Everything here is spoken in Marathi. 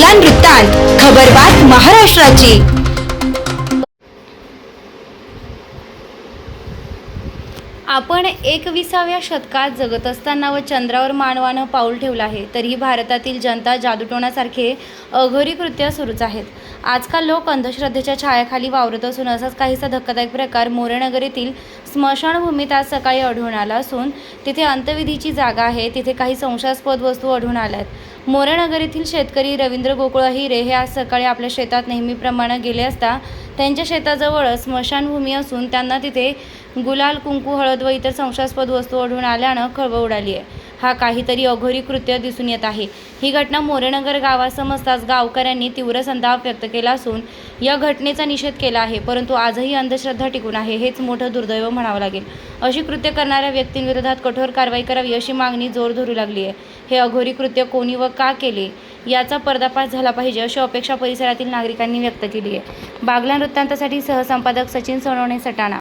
बागलान वृत्तांत खबरबात महाराष्ट्राची. आपण एकविसाव्या शतकात जगत असताना व चंद्रावर मानवानं पाऊल ठेवलं आहे तरीही भारतातील जनता जादूटोणासारखे अघोरी कृत्य सुरूच आहेत. आजकाल लोक अंधश्रद्धेच्या छायाखाली वावरत असून असाच काहीसा धक्कादायक प्रकार मोरेनगर येथील स्मशानभूमीत आज सकाळी आढळून आला असून तिथे अंतविधीची जागा आहे तिथे काही संशयास्पद वस्तू आढळून आल्या आहेत मोरेनगर येथील शेतकरी रवींद्र गोकुळ हिरे हे आज सकाळी आपल्या शेतात नेहमीप्रमाणे गेले असता त्यांच्या शेताजवळ स्मशानभूमी असून त्यांना तिथे गुलाल कुंकू हळद व इतर संशयास्पद वस्तू आढळून आल्यानं खळबळ उडाली आहे. हा काहीतरी अघोरी कृत्य दिसून येत आहे. ही घटना मोरेनगर गावात समजताच गावकऱ्यांनी तीव्र संताप व्यक्त केला असून या घटनेचा निषेध केला आहे परंतु आजही अंधश्रद्धा टिकून आहे हेच मोठं दुर्दैव म्हणावं लागेल. अशी कृत्य करणाऱ्या व्यक्तींविरोधात कठोर कारवाई करावी अशी मागणी जोर धरू लागली आहे. हे अघोरी कृत्य कोणी व का केले याचा पर्दाफाश झाला पाहिजे अशी अपेक्षा परिसरातील नागरिकांनी व्यक्त केली आहे. बागला वृत्तांतासाठी सहसंपादक सचिन सोनवणे सटाणा